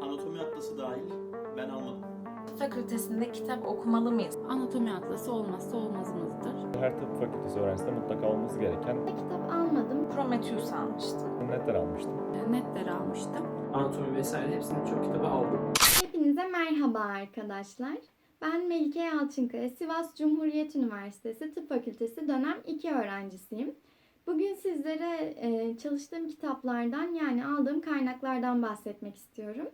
Anatomi atlası dahil ben almadım. Fakültesinde kitap okumalı mıyız? Anatomi atlası olmazsa olmazımızdır. Her tıp fakültesi öğrencisinde mutlaka olması gereken Kitap almadım. Prometheus almıştım. netler almıştım. Netleri almıştım. anatomi vesaire hepsini çok kitabı aldım. Hepinize merhaba arkadaşlar. Ben Melike Yalçınkaya, Sivas Cumhuriyet Üniversitesi Tıp Fakültesi dönem 2 öğrencisiyim. Sizlere e, çalıştığım kitaplardan yani aldığım kaynaklardan bahsetmek istiyorum.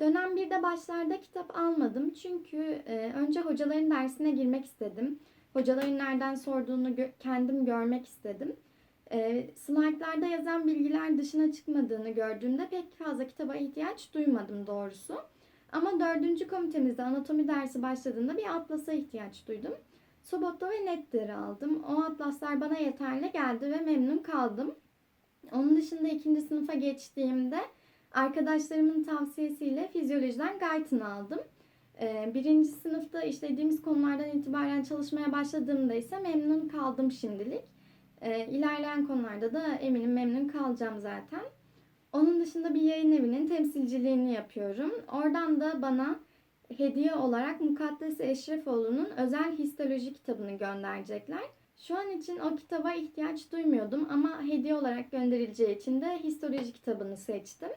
Dönem 1'de başlarda kitap almadım çünkü e, önce hocaların dersine girmek istedim. Hocaların nereden sorduğunu gö- kendim görmek istedim. E, slaytlarda yazan bilgiler dışına çıkmadığını gördüğümde pek fazla kitaba ihtiyaç duymadım doğrusu. Ama dördüncü komitemizde anatomi dersi başladığında bir atlasa ihtiyaç duydum. Sobotto ve Netter'i aldım. O atlaslar bana yeterli geldi ve memnun kaldım. Onun dışında ikinci sınıfa geçtiğimde arkadaşlarımın tavsiyesiyle fizyolojiden Guyton aldım. Ee, birinci sınıfta işlediğimiz konulardan itibaren çalışmaya başladığımda ise memnun kaldım şimdilik. Ee, ilerleyen konularda da eminim memnun kalacağım zaten. Onun dışında bir yayın evinin temsilciliğini yapıyorum. Oradan da bana hediye olarak Mukaddes Eşrefoğlu'nun özel histoloji kitabını gönderecekler. Şu an için o kitaba ihtiyaç duymuyordum ama hediye olarak gönderileceği için de histoloji kitabını seçtim.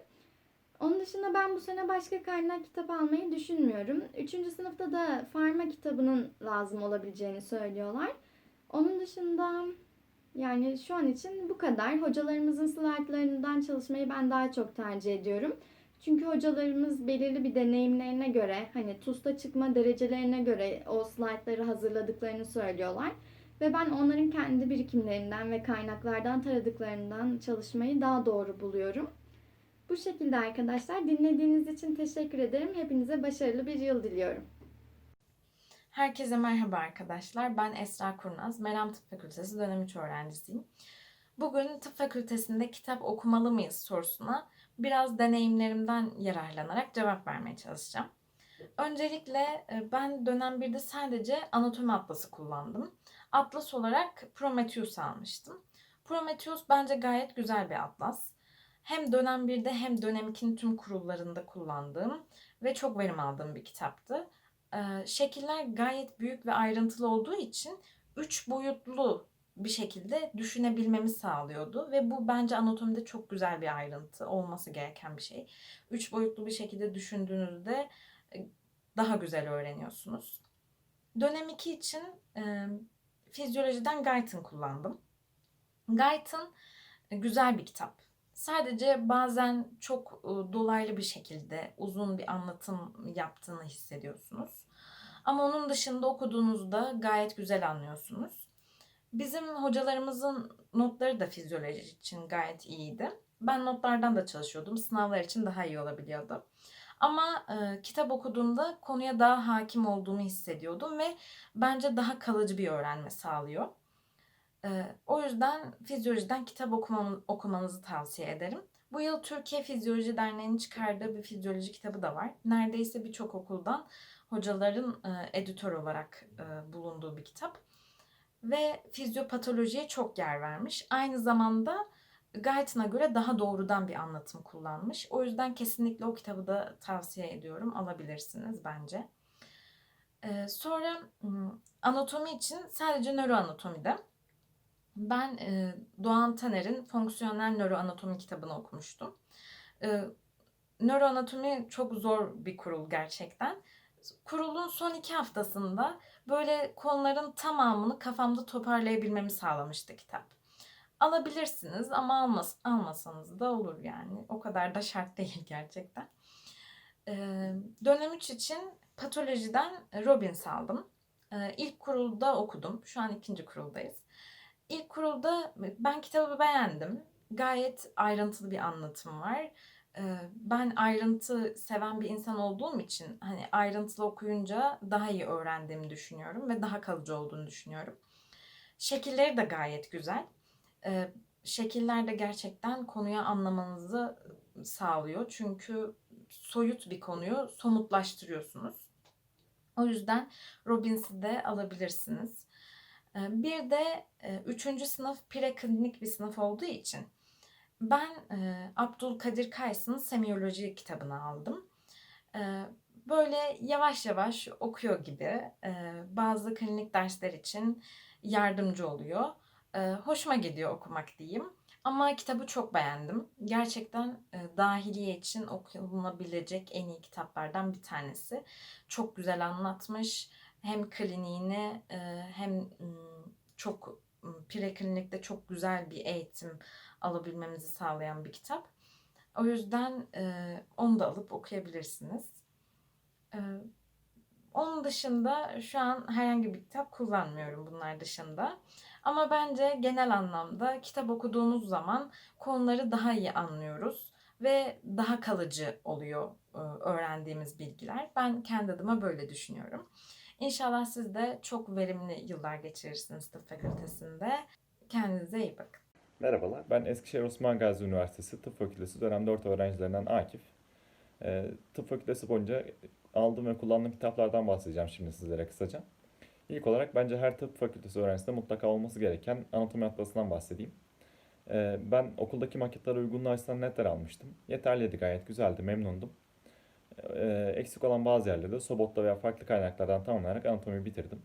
Onun dışında ben bu sene başka kaynak kitap almayı düşünmüyorum. Üçüncü sınıfta da farma kitabının lazım olabileceğini söylüyorlar. Onun dışında yani şu an için bu kadar. Hocalarımızın slaytlarından çalışmayı ben daha çok tercih ediyorum. Çünkü hocalarımız belirli bir deneyimlerine göre hani TUS'ta çıkma derecelerine göre o slaytları hazırladıklarını söylüyorlar. Ve ben onların kendi birikimlerinden ve kaynaklardan taradıklarından çalışmayı daha doğru buluyorum. Bu şekilde arkadaşlar dinlediğiniz için teşekkür ederim. Hepinize başarılı bir yıl diliyorum. Herkese merhaba arkadaşlar. Ben Esra Kurnaz. Meram Tıp Fakültesi dönem 3 öğrencisiyim. Bugün tıp fakültesinde kitap okumalı mıyız sorusuna biraz deneyimlerimden yararlanarak cevap vermeye çalışacağım. Öncelikle e, ben dönem 1'de sadece anatomi atlası kullandım. Atlas olarak Prometheus almıştım. Prometheus bence gayet güzel bir atlas. Hem dönem 1'de hem dönem 2'nin tüm kurullarında kullandığım ve çok verim aldığım bir kitaptı. Ee, şekiller gayet büyük ve ayrıntılı olduğu için üç boyutlu bir şekilde düşünebilmemi sağlıyordu ve bu bence anatomide çok güzel bir ayrıntı olması gereken bir şey. Üç boyutlu bir şekilde düşündüğünüzde e, daha güzel öğreniyorsunuz. Dönem 2 için e, fizyolojiden Guyton kullandım. Guyton e, güzel bir kitap. Sadece bazen çok e, dolaylı bir şekilde uzun bir anlatım yaptığını hissediyorsunuz. Ama onun dışında okuduğunuzda gayet güzel anlıyorsunuz. Bizim hocalarımızın notları da fizyoloji için gayet iyiydi. Ben notlardan da çalışıyordum. Sınavlar için daha iyi olabiliyordu. Ama e, kitap okuduğumda konuya daha hakim olduğumu hissediyordum ve bence daha kalıcı bir öğrenme sağlıyor. E, o yüzden fizyolojiden kitap okumam, okumanızı tavsiye ederim. Bu yıl Türkiye Fizyoloji Derneği'nin çıkardığı bir fizyoloji kitabı da var. Neredeyse birçok okuldan hocaların e, editör olarak e, bulunduğu bir kitap. Ve fizyopatolojiye çok yer vermiş. Aynı zamanda Guyton'a göre daha doğrudan bir anlatım kullanmış. O yüzden kesinlikle o kitabı da tavsiye ediyorum. Alabilirsiniz bence. E, sonra m, anatomi için sadece nöroanatomide. Ben e, Doğan Taner'in Fonksiyonel Nöroanatomi kitabını okumuştum. E, nöroanatomi çok zor bir kurul gerçekten. Kurulun son iki haftasında böyle konuların tamamını kafamda toparlayabilmemi sağlamıştı kitap. Alabilirsiniz ama almas almasanız da olur yani. O kadar da şart değil gerçekten. E, dönem 3 için patolojiden Robbins aldım. E, ilk kurulda okudum. Şu an ikinci kuruldayız. İlk kurulda ben kitabı beğendim. Gayet ayrıntılı bir anlatım var. Ben ayrıntı seven bir insan olduğum için hani ayrıntılı okuyunca daha iyi öğrendiğimi düşünüyorum ve daha kalıcı olduğunu düşünüyorum. Şekilleri de gayet güzel. Şekiller de gerçekten konuyu anlamanızı sağlıyor. Çünkü soyut bir konuyu somutlaştırıyorsunuz. O yüzden Robbins'i de alabilirsiniz. Bir de e, üçüncü sınıf preklinik bir sınıf olduğu için ben e, Abdülkadir Kays'ın semiyoloji kitabını aldım. Ee, böyle yavaş yavaş okuyor gibi e, bazı klinik dersler için yardımcı oluyor. Ee, hoşuma gidiyor okumak diyeyim. Ama kitabı çok beğendim. Gerçekten e, dahiliye için okunabilecek en iyi kitaplardan bir tanesi. Çok güzel anlatmış. Hem kliniğini e, hem çok preklinikte çok güzel bir eğitim alabilmemizi sağlayan bir kitap. O yüzden e, onu da alıp okuyabilirsiniz. E, onun dışında şu an herhangi bir kitap kullanmıyorum bunlar dışında. Ama bence genel anlamda kitap okuduğumuz zaman konuları daha iyi anlıyoruz ve daha kalıcı oluyor e, öğrendiğimiz bilgiler. Ben kendi adıma böyle düşünüyorum. İnşallah siz de çok verimli yıllar geçirirsiniz tıp fakültesinde. Kendinize iyi bakın. Merhabalar, ben Eskişehir Osman Gazi Üniversitesi Tıp Fakültesi dönem 4 öğrencilerinden Akif. Ee, tıp Fakültesi boyunca aldığım ve kullandığım kitaplardan bahsedeceğim şimdi sizlere kısaca. İlk olarak bence her tıp fakültesi öğrencisinde mutlaka olması gereken anatomi atlasından bahsedeyim. Ee, ben okuldaki maketlere uygunluğu açısından netler almıştım. Yeterliydi gayet güzeldi, memnundum. Ee, eksik olan bazı yerlerde Sobot'ta veya farklı kaynaklardan tamamlayarak anatomiyi bitirdim.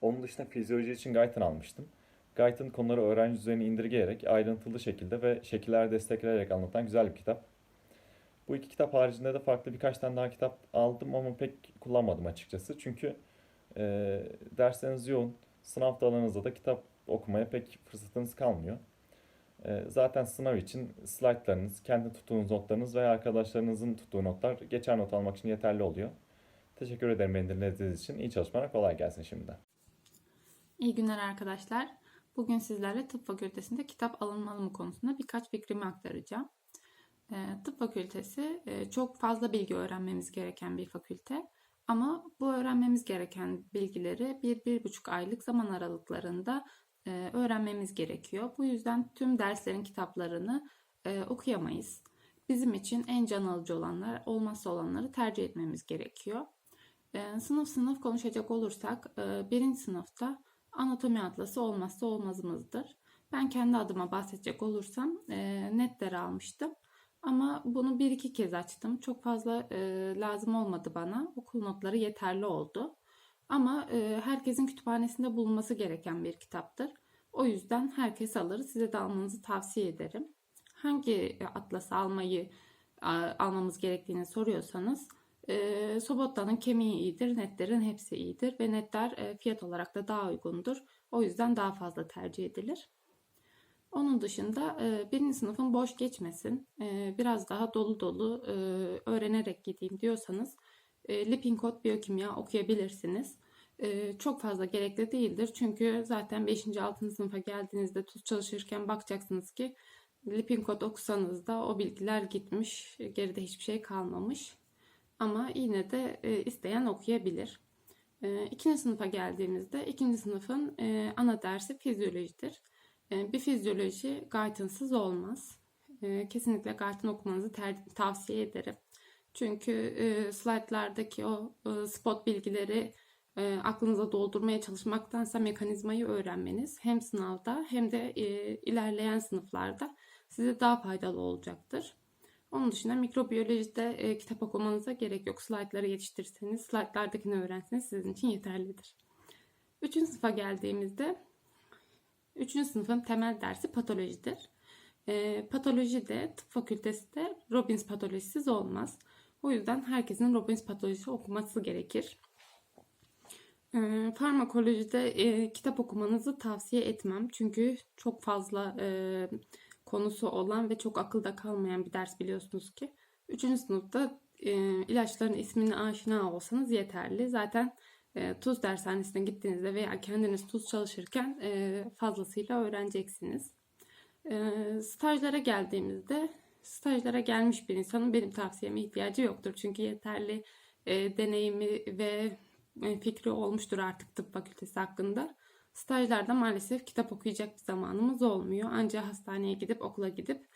Onun dışında fizyoloji için Guyton almıştım. Guyton konuları öğrenci düzeyine indirgeyerek ayrıntılı şekilde ve şekiller destekleyerek anlatan güzel bir kitap. Bu iki kitap haricinde de farklı birkaç tane daha kitap aldım ama pek kullanmadım açıkçası. Çünkü e, dersleriniz yoğun, sınav alanınızda da kitap okumaya pek fırsatınız kalmıyor. E, zaten sınav için slaytlarınız, kendi tuttuğunuz notlarınız veya arkadaşlarınızın tuttuğu notlar geçer not almak için yeterli oluyor. Teşekkür ederim beni dinlediğiniz için. İyi çalışmalar, kolay gelsin şimdiden. İyi günler arkadaşlar. Bugün sizlerle tıp fakültesinde kitap alınmalı mı konusunda birkaç fikrimi aktaracağım. Ee, tıp fakültesi e, çok fazla bilgi öğrenmemiz gereken bir fakülte. Ama bu öğrenmemiz gereken bilgileri bir, bir buçuk aylık zaman aralıklarında öğrenmemiz gerekiyor. Bu yüzden tüm derslerin kitaplarını e, okuyamayız. Bizim için en can alıcı olanlar, olmazsa olanları tercih etmemiz gerekiyor. E, sınıf sınıf konuşacak olursak e, birinci sınıfta anatomi atlası olmazsa olmazımızdır. Ben kendi adıma bahsedecek olursam e, netleri almıştım. Ama bunu bir iki kez açtım. Çok fazla e, lazım olmadı bana. Okul notları yeterli oldu. Ama e, herkesin kütüphanesinde bulunması gereken bir kitaptır. O yüzden herkes alır. Size de almanızı tavsiye ederim. Hangi e, atlası almayı almamız gerektiğini soruyorsanız e, Sobotla'nın kemiği iyidir, netlerin hepsi iyidir ve netler e, fiyat olarak da daha uygundur. O yüzden daha fazla tercih edilir. Onun dışında e, birinci sınıfın boş geçmesin, e, biraz daha dolu dolu e, öğrenerek gideyim diyorsanız e, Lippincott biyokimya okuyabilirsiniz. E, çok fazla gerekli değildir çünkü zaten 5. 6. sınıfa geldiğinizde tuz çalışırken bakacaksınız ki Lippincott okusanız da o bilgiler gitmiş, geride hiçbir şey kalmamış. Ama yine de e, isteyen okuyabilir. E, sınıfa geldiğimizde ikinci sınıfın e, ana dersi fizyolojidir. E, bir fizyoloji Guyton'sız olmaz. E, kesinlikle Guyton okumanızı tavsiye ederim. Çünkü e, slaytlardaki o e, spot bilgileri e, aklınıza doldurmaya çalışmaktansa mekanizmayı öğrenmeniz hem sınavda hem de e, ilerleyen sınıflarda size daha faydalı olacaktır. Onun dışında mikrobiyolojide e, kitap okumanıza gerek yok. Slaytları yetiştirirseniz, slaytlardakini öğrenseniz sizin için yeterlidir. Üçüncü sınıfa geldiğimizde Üçüncü sınıfın temel dersi patolojidir. E, patolojide tıp fakültesi de Robbins patolojisiz olmaz. O yüzden herkesin Robbins patolojisi okuması gerekir. E, farmakolojide e, kitap okumanızı tavsiye etmem. Çünkü çok fazla e, konusu olan ve çok akılda kalmayan bir ders biliyorsunuz ki. Üçüncü sınıfta e, ilaçların ismine aşina olsanız yeterli. Zaten e, tuz dershanesine gittiğinizde veya kendiniz tuz çalışırken e, fazlasıyla öğreneceksiniz. E, stajlara geldiğimizde stajlara gelmiş bir insanın benim tavsiyeme ihtiyacı yoktur. Çünkü yeterli e, deneyimi ve e, fikri olmuştur artık tıp fakültesi hakkında. Stajlarda maalesef kitap okuyacak bir zamanımız olmuyor. Ancak hastaneye gidip okula gidip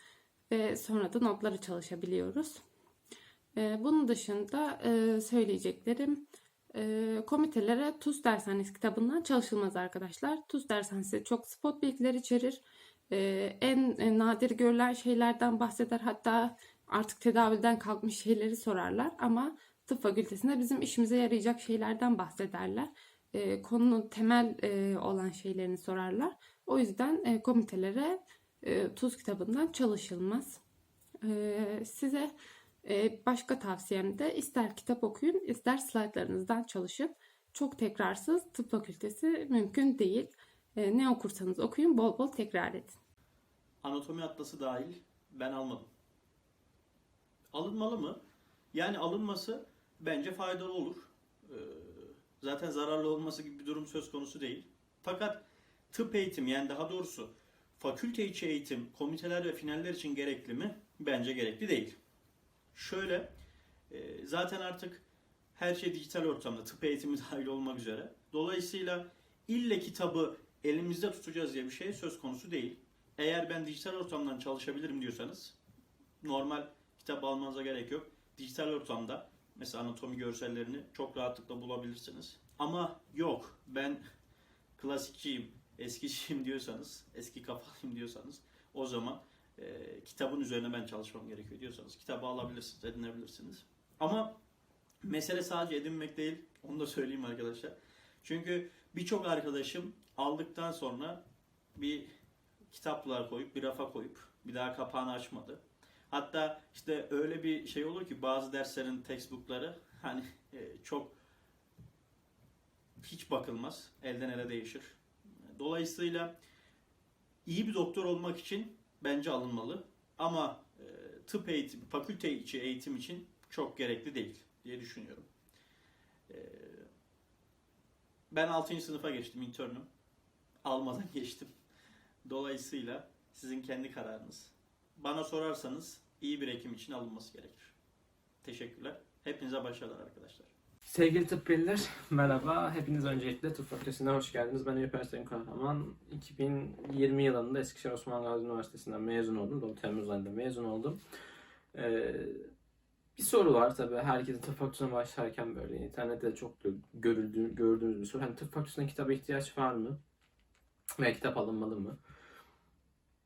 ve sonra da notları çalışabiliyoruz. E, bunun dışında e, söyleyeceklerim komitelere TUS dershanesi kitabından çalışılmaz arkadaşlar. TUS dershanesi çok spot bilgiler içerir. E, en, en nadir görülen şeylerden bahseder. Hatta artık tedavülden kalkmış şeyleri sorarlar. Ama tıp fakültesinde bizim işimize yarayacak şeylerden bahsederler. E, konunun temel e, olan şeylerini sorarlar. O yüzden e, komitelere e, tuz kitabından çalışılmaz. E, size e, başka tavsiyem de ister kitap okuyun ister slaytlarınızdan çalışın. Çok tekrarsız tıp fakültesi mümkün değil. E, ne okursanız okuyun bol bol tekrar edin. Anatomi atlası dahil ben almadım. Alınmalı mı? Yani alınması bence faydalı olur. Ee, zaten zararlı olması gibi bir durum söz konusu değil. Fakat tıp eğitim yani daha doğrusu fakülte içi eğitim komiteler ve finaller için gerekli mi? Bence gerekli değil. Şöyle e, zaten artık her şey dijital ortamda tıp eğitimi dahil olmak üzere. Dolayısıyla ille kitabı elimizde tutacağız diye bir şey söz konusu değil. Eğer ben dijital ortamdan çalışabilirim diyorsanız normal kitap almanıza gerek yok. Dijital ortamda mesela anatomi görsellerini çok rahatlıkla bulabilirsiniz. Ama yok ben klasikçiyim, eskiciyim diyorsanız, eski kafalıyım diyorsanız o zaman e, kitabın üzerine ben çalışmam gerekiyor diyorsanız kitabı alabilirsiniz, edinebilirsiniz. Ama mesele sadece edinmek değil, onu da söyleyeyim arkadaşlar. Çünkü birçok arkadaşım aldıktan sonra bir kitaplar koyup bir rafa koyup bir daha kapağını açmadı. Hatta işte öyle bir şey olur ki bazı derslerin textbookları hani e, çok hiç bakılmaz. Elden ele değişir. Dolayısıyla iyi bir doktor olmak için bence alınmalı. Ama e, tıp eğitim, fakülte içi eğitim için çok gerekli değil diye düşünüyorum. Ben 6. sınıfa geçtim internüm. Almadan geçtim. Dolayısıyla sizin kendi kararınız. Bana sorarsanız iyi bir hekim için alınması gerekir. Teşekkürler. Hepinize başarılar arkadaşlar. Sevgili tıbbeliler, merhaba. Hepiniz öncelikle tıp fakültesine hoş geldiniz. Ben Eyüp Ersoy'un kahraman. 2020 yılında Eskişehir Osman Gazi Üniversitesi'nden mezun oldum. Dolu Temmuz ayında mezun oldum. Ee, bir soru var tabii. Herkesin tıp fakültesine başlarken böyle internette de çok görüldüğü, gördüğümüz bir soru. Hani tıp fakültesine kitaba ihtiyaç var mı? Veya kitap alınmalı mı?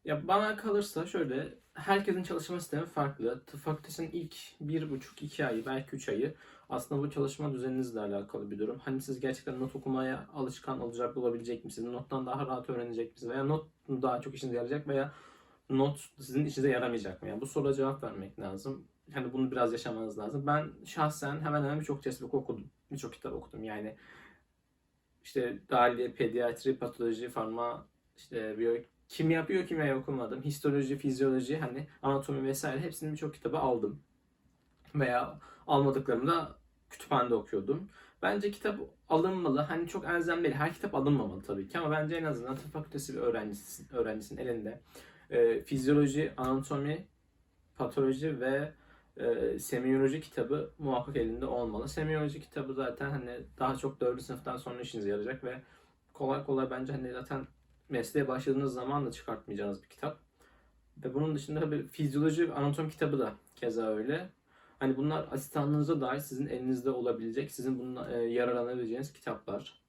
Ya bana kalırsa şöyle, herkesin çalışma sistemi farklı. Tıp fakültesinin ilk bir buçuk, iki ayı, belki üç ayı aslında bu çalışma düzeninizle alakalı bir durum. Hani siz gerçekten not okumaya alışkan olacak olabilecek misiniz? Nottan daha rahat öğrenecek misiniz? Veya not daha çok işinize yarayacak veya not sizin işinize yaramayacak mı? Yani bu soruya cevap vermek lazım. Hani bunu biraz yaşamanız lazım. Ben şahsen hemen hemen birçok textbook okudum. Birçok kitap okudum. Yani işte dahiliye, pediatri, patoloji, farma, işte biyo, kimya, biyokimya okumadım. Histoloji, fizyoloji, hani anatomi vesaire hepsinin birçok kitabı aldım. Veya almadıklarımı da kütüphanede okuyordum. Bence kitap alınmalı. Hani çok elzem değil. Her kitap alınmamalı tabii ki ama bence en azından tıp fakültesi bir öğrencisi, öğrencisinin elinde e, fizyoloji, anatomi, patoloji ve e, semiyoloji kitabı muhakkak elinde olmalı. Semiyoloji kitabı zaten hani daha çok 4. sınıftan sonra işinize yarayacak ve kolay kolay bence hani zaten mesleğe başladığınız zaman da çıkartmayacağınız bir kitap. Ve bunun dışında tabii fizyoloji, anatomi kitabı da keza öyle. Hani bunlar asistanlığınıza dair sizin elinizde olabilecek, sizin bununla e, yararlanabileceğiniz kitaplar.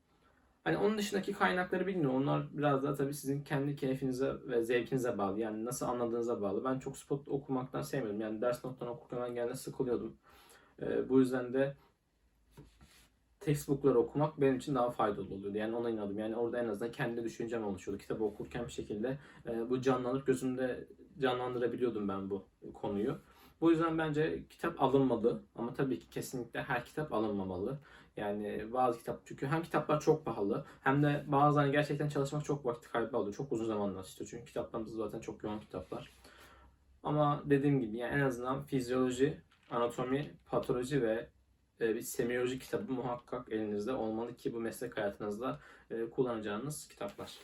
Hani onun dışındaki kaynakları bilmiyorum. Onlar biraz daha tabii sizin kendi keyfinize ve zevkinize bağlı. Yani nasıl anladığınıza bağlı. Ben çok spot okumaktan sevmiyorum. Yani ders nottan okurken ben genelde sıkılıyordum. E, bu yüzden de textbookları okumak benim için daha faydalı oluyordu. Yani ona inandım. Yani orada en azından kendi düşüncem oluşuyordu. Kitabı okurken bir şekilde e, bu canlanıp gözümde canlandırabiliyordum ben bu konuyu. Bu yüzden bence kitap alınmalı ama tabii ki kesinlikle her kitap alınmamalı. Yani bazı kitap çünkü hem kitaplar çok pahalı hem de bazen gerçekten çalışmak çok vakit kaybı alıyor. Çok uzun zamanlar istiyor çünkü kitaplarımız zaten çok yoğun kitaplar. Ama dediğim gibi yani en azından fizyoloji, anatomi, patoloji ve e, bir semiyoloji kitabı muhakkak elinizde olmalı ki bu meslek hayatınızda e, kullanacağınız kitaplar.